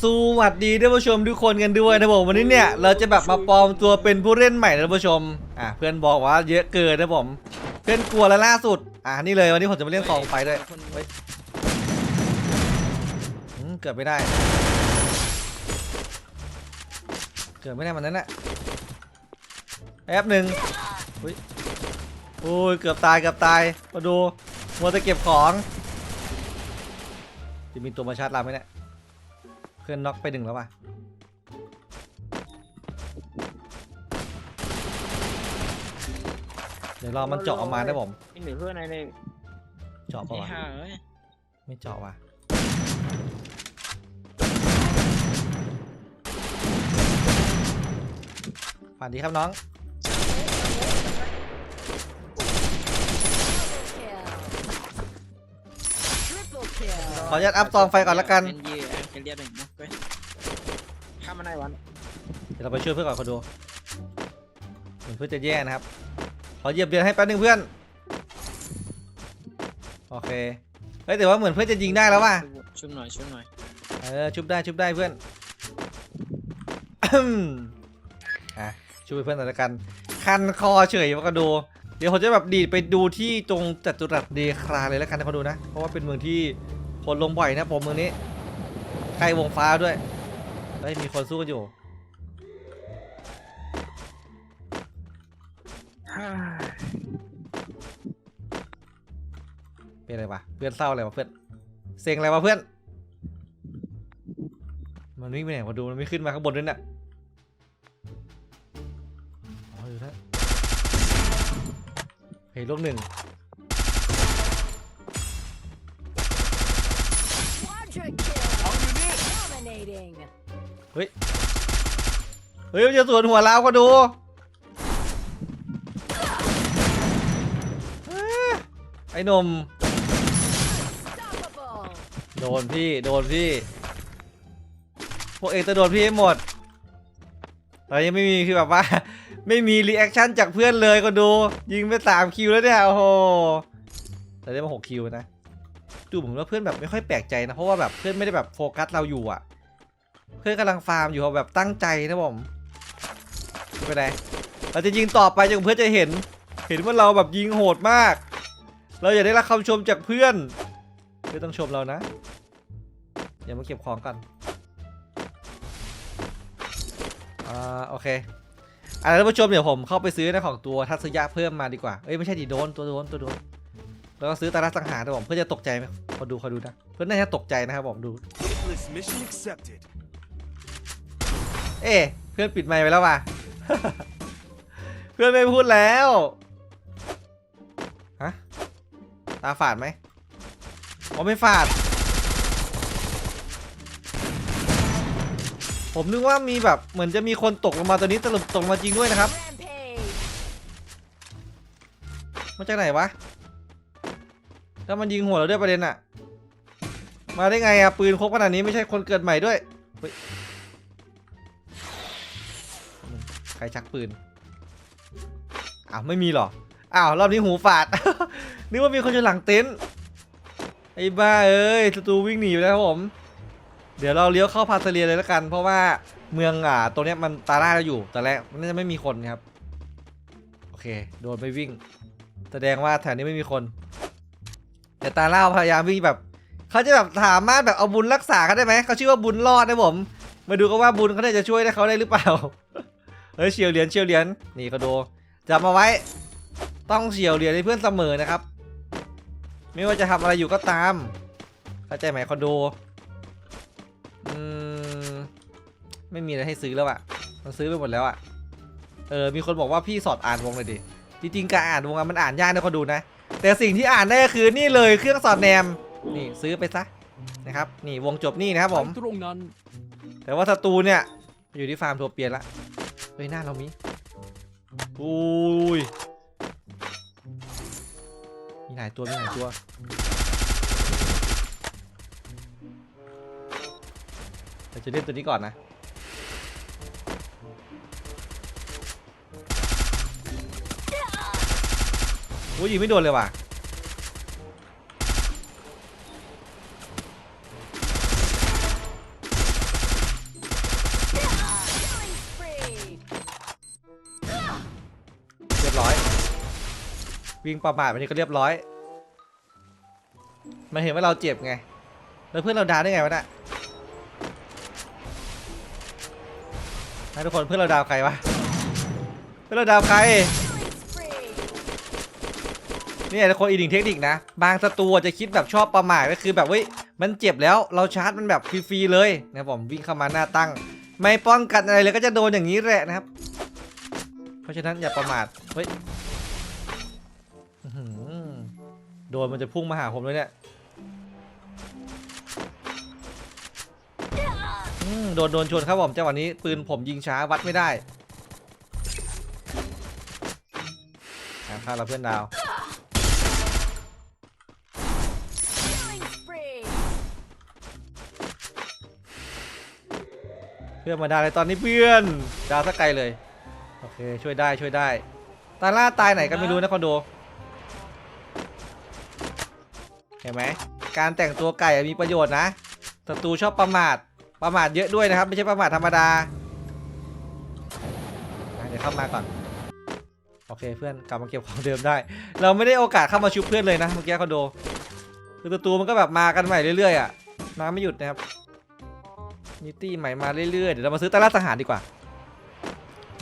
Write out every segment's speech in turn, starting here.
สวัสดีท่านผู้ชมทุกคนกันด้วยนะผมวันนี้เนี่ยเราจะแบบมาปลอมตัวเป็นผู้เล่นใหม่นะท่านผู้ชมอะเพื่อนบอกว่าเยอะเกินนะผม เพื่อนกลัวแล้วล่าสุดอะนี่เลยวันนี้ผมจะมาเล่นซองไฟด้วยเฮ้ยอืมเกือบไม่ได้ เกือบไม่ได้มันนั้นแหละแป๊บหนึ่งอุ้ยโอ้ยเกือบตายเกือบตายมาดูมัวแต่เก็บของจะมีตัวมาชาร์จเราไหมเนี่ย เพื่อนน็อกไปหนึ่งแล้วป่ะเดี๋ยวรอมันเจาะออกมาได้ผมอีกหนึ่งเพื่อนอะไรเลยเจาะปะไอ้วะห่าเอ้ยไม่เจาะว่ะฝันดีครับน้อง Triple kill. ขออนุญาตอัพซองไฟก่อนละกัน เป็นยีแอเรียดหนึ่งนะเว้ยข้ามมาได้วันเดี๋ยวเราไปช่วยเพื่อนก่อนคนดูเหมือนเพื่อนจะแย่นะครับ ขอเหยียบเดือนให้แป๊บนึงเพื่อน โอเค เฮ้ยแต่ว่าเหมือนเพื่อนจะยิงได้แล้วว่ะ ชุ่มหน่อยชุ่มหน่อยเออชุบได้ชุบได้เพื่อน อะช่วยเพื่อนหน่อยละกัน คันคอเฉยมาก็ดู เดี๋ยวผมจะแบบดีดไปดูที่ตรงจัตุรัสเดคราเลยแล้วกันนะเขาดูนะ เพราะว่าเป็นเมืองที่คนลงบ่อยนะผมเมืองนี้ ใกล้วงฟ้าด้วยเฮ้ยมีคนสู้กันอยู่ เป็นอะไรวะเพื่อนเศร้าอะไรวะเพื่อนเซ็งอะไรวะเพื่อน มันวิ่งไปไหนมาดูมันไม่ขึ้นมาข้างบนด้วยน่ะอ๋ออยู่แล้วเฮ้ยลูกหนึ่ง Dominating. เฮ้ยมันจะสวนหัวเราก็ดูอ่าไอ้หนม โดนพี่ โดนพี่ พวกเองจะโดนพี่ให้หมดเรายังไม่มีคือแบบว่า ไม่มีรีแอคชั่นจากเพื่อนเลยก็ดู ยิงไปสามคิวแล้วเนี่ยโอ้โหแต่ได้มาหกคิวนะ ดูผมว่าเพื่อนแบบไม่ค่อยแปลกใจนะ เพราะว่าแบบเพื่อนไม่ได้แบบโฟกัสเราอยู่อะ เพื่อนกำลังฟาร์มอยู่แบบตั้งใจนะผมไม่เป็นเราจะยิงต่อไปจนเพื่อนจะเห็น เห็นว่าเราแบบยิงโหดมาก เราอยากได้รับคำชมจากเพื่อนเพื่อนต้องชมเรานะเดี๋ยวมาเก็บของกันอ่าโอเคอ่าท่านผู้ชมเดี๋ยวผมเข้าไปซื้อนะของตัวทัศยะเพิ่มมาดีกว่า เอ้ยไม่ใช่ดิโดนตัวโดนตัวโดนแล้วก็ซื้อตาลักสังหารนะผมเพื่อจะตกใจไหมขอดูขอดูนะ เพื่อนน่าจะตกใจนะครับผมดู เอ๊เพื่อนปิดไมค์ไปแล้วว่ะ เพื่อนไม่พูดแล้ว ฮะ ตาฝาดไหมอ๋อไม่ฝาด ผมนึกว่ามีแบบเหมือนจะมีคนตกลงมาตัวนี้สรุปตกลงมาจริงด้วยนะครับ มาจากไหนวะ แล้วมันยิงหัวเราด้วยประเด็นอะมาได้ไงอะปืนครบขนาดนี้ไม่ใช่คนเกิดใหม่ด้วย รชักปืนอ้าวไม่มีหรออ้าวรอบนี้หูฝาด นึกว่ามีคนอยู่หลังเต็นท์ไอ้บ้าเอ้ยศัตรูวิ่งหนีไปแล้วผม เดี๋ยวเราเลี้ยวเข้าพาสเลียเลยแล้วกัน เพราะว่าเมืองอ่าตรงเนี้ยมันตาล่าเราอยู่ แต่แรกมันน่าจะไม่มีคนครับ โอเค โดนไปวิ่ง แสดงว่าแถวนี้ไม่มีคน แต่ตาล่าพยายามวิ่งแบบเขาจะแบบสามารถแบบเอาบุญรักษาเขาได้ไหมเขาชื่อว่าบุญรอดนะผม มาดูกันว่าบุญเขาจะช่วยได้เขาได้หรือเปล่า เฮ้ยเฉียวเหรียญเฉียวเหรียญนี่เขาดูจำมาไว้ ต้องเฉียวเหรียญให้เพื่อนเสมอนะครับ ไม่ว่าจะทำอะไรอยู่ก็ตามเข้าใจไหมคอนโดอืมไม่มีอะไรให้ซื้อแล้วอะมันซื้อไปหมดแล้วอะเออมีคนบอกว่าพี่สอดอ่านวงเลยดิจริงๆการอ่านวงอะมันอ่านยากนะคนดูนะแต่สิ่งที่อ่านได้ก็คือนี่เลยเครื่องสอดแนมนี่ซื้อไปซะนะครับนี่วงจบนี่นะครับผมตรงนั้นแต่ว่าศัตรูเนี่ยอยู่ที่ฟาร์มโทเปียนละ เฮ้ยหน้าเรามีอุ้ยมีหลายตัวมีหลายตัวเราจะเล่นตัวนี้ก่อนนะโอ้ยยิงไม่โดนเลยว่ะ วิ่งประมาทวันนี้ก็เรียบร้อย มันเห็นว่าเราเจ็บไง แล้วเพื่อนเราดาวได้ไงวะน่ะให้ทุกคนเพื่อนเราดาวใครวะ เพื่อนเราดาวใคร นี่ทุกคนอีกหนึ่งเทคนิคนะ บางศัตรูจะคิดแบบชอบประมาทก็คือแบบเว้ย มันเจ็บแล้ว เราชาร์จมันแบบฟรีๆเลยนะผมวิ่งเข้ามาหน้าตั้ง ไม่ป้องกันอะไรเลยก็จะโดนอย่างนี้แหละนะครับ เพราะฉะนั้นอย่าประมาท เฮ้ย โดนมันจะพุ่งมาหาผมเลยเนี่ยอืมโดนโดนชนครับผมจังหวะนี้ปืนผมยิงช้าวัดไม่ได้ฆ่าเราเพื่อนดาว เพื่อนมาได้เลยตอนนี้เพื่อนดาวสักไกลเลย โอเคช่วยได้ช่วยได้ ตาล่าตายไหนกันไม่รู้นะคอนโด ห็นไหมการแต่งตัวไก่อะมีประโยชน์นะศัตรูชอบประมาทประมาทเยอะด้วยนะครับ ไม่ใช่ประมาทธรรมดาอะเดี๋ยวเข้ามาก่อนโอเคเพื่อนกลับมาเก็บของเดิมได้ เราไม่ได้โอกาสเข้ามาชุบเพื่อนเลยนะเมื่อกี้คอนโดคือศัตรูมันก็แบบมากันใหม่เรื่อยๆอะมาไม่หยุดนะครับมีตี้ใหม่มาเรื่อยๆเดี๋ยวเรามาซื้อตลาดทหารดีกว่า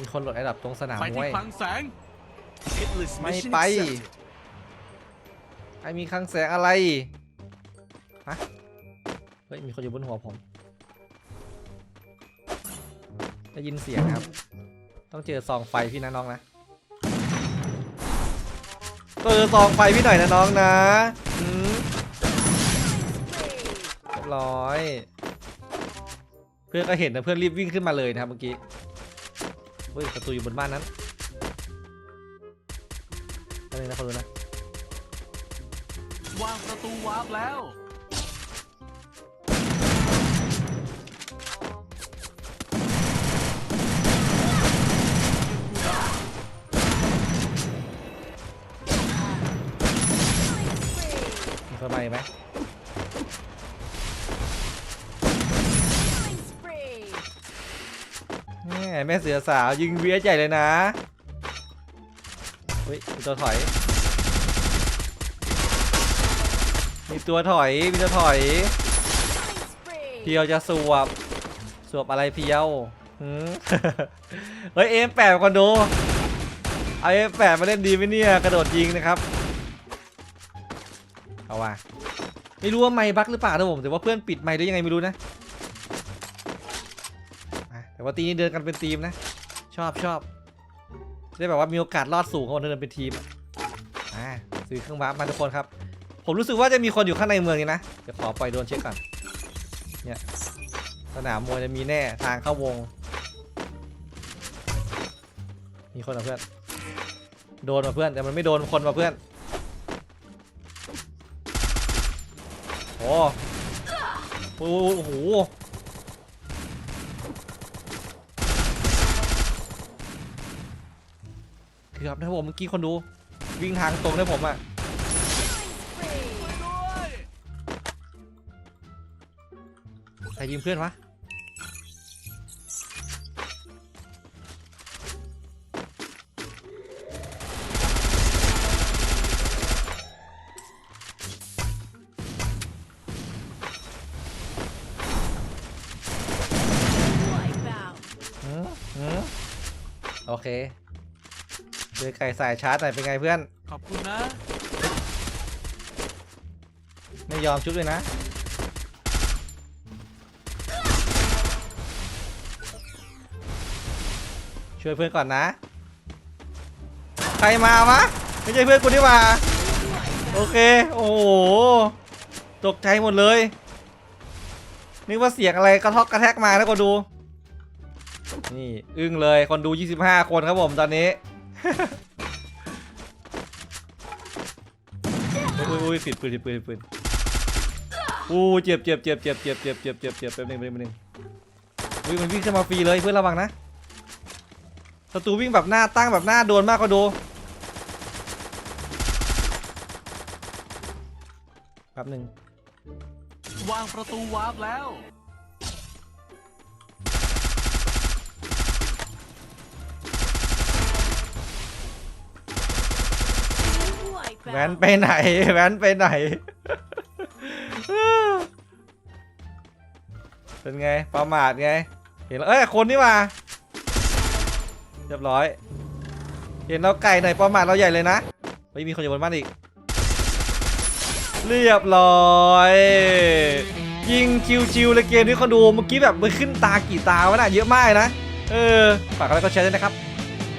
มีคนโหลดไอ้ดับตรงสนามไปมที่วยคลังแสง Hitless May mission bay. accepted. ไอมีคลังแสงอะไร ฮะ เฮ้ย มีคนอยู่บนหัวผม ได้ยินเสียงนะครับ ต้องเจอซองไฟพี่นะน้องนะเจอซองไฟพี่หน่อยนะน้องนะอืมเรียบร้อย เพื่อนก็เห็นนะเพื่อนรีบวิ่งขึ้นมาเลยนะครับเมื่อกี้ เฮ้ยประตูอยู่บนบ้านนั้นอะไรนะคนดูนะ ตูวาร์ปแล้วมีคนมาอีกไหม Killing spree. แม่แม่เสือสาวยิงเวียใหญ่เลยนะเฮ้ยตัวถอย มีตัวถอย มีตัวถอย เพียวจะสวบ สวบอะไรเพียวเฮ้ยเอ็มแปดก่อนดู เอาเอ็มแปดมาเล่นดีไหมเนี่ย กระโดดยิงนะครับ เอาว่ะไม่รู้ว่าไมค์บั๊กหรือเปล่านะผมแต่ว่าเพื่อนปิดไมค์ได้ยังไงไม่รู้นะ แต่ว่าตีนี้เดินกันเป็นทีมนะ ชอบชอบได้แบบว่ามีโอกาสรอดสูงของคนเดินเป็นทีมอะอ่าซื้อเครื่องบัฟมาทุกคนครับ ผมรู้สึกว่าจะมีคนอยู่ข้างในเมืองนี้นะ เดี๋ยวขอปล่อยโดนเช็คก่อน เนี่ย สนามมวยจะมีแน่ทางเข้าวง มีคนมาเพื่อน โดนมาเพื่อน แต่มันไม่โดนคนมาเพื่อน โอ้โหโอ้โหเกือบนะผมเมื่อกี้คนดู วิ่งทางตรงได้ผมอะ Spree. ครยิงเพื่อนวะ Wipeout. หืมหืมโอเคเจอไก่สายชาร์จหน่อยเป็นไงเพื่อน ขอบคุณนะ ไม่ยอมชุบเลยนะ ช่วยเพื่อนก่อนนะ ใครมาวะไม่ใช่เพื่อนกูนี่หว่าโอเค โอ้โห ตกใจหมดเลย นึกว่าเสียงอะไรกระทอกกระแทกมาแล้วก็ดู นี่ อึ้งเลย คนดู 25 คนครับผมตอนนี้ อุ้ยอุ้ยปิดปืนปิดปืนปิดปืนอู้เจ็บเจ็บเจ็บเจ็บเจ็บเจ็บเจ็บเจ็บเจ็บแป๊บนึงแป๊บนึงอุ้ยมันวิ่งเข้ามาฟรีเลยเพื่อนระวังนะ ศัตรูวิ่งแบบหน้าตั้งแบบหน้าโดนมากก็ดูแป๊บนึงวางประตูวาร์ปแล้ว Wipeout. Spike แว้น bound. ไปไหน แว้นไปไหน เป็นไง ประมาทไง เห็นแล้วเอ้ย คนนี่มา เรียบร้อย เห็นเราไก่หน่อยประมาทเราใหญ่เลยนะไม่มีคนอยู่บนบ้านอีก เรียบร้อย ยิงชิวๆเลยเกมนี้เขาดูเมื่อกี้แบบมันขึ้นตากี่ตาวะน่ะเยอะมากนะ เออฝากอะไรก็แชร์ด้วยนะครับ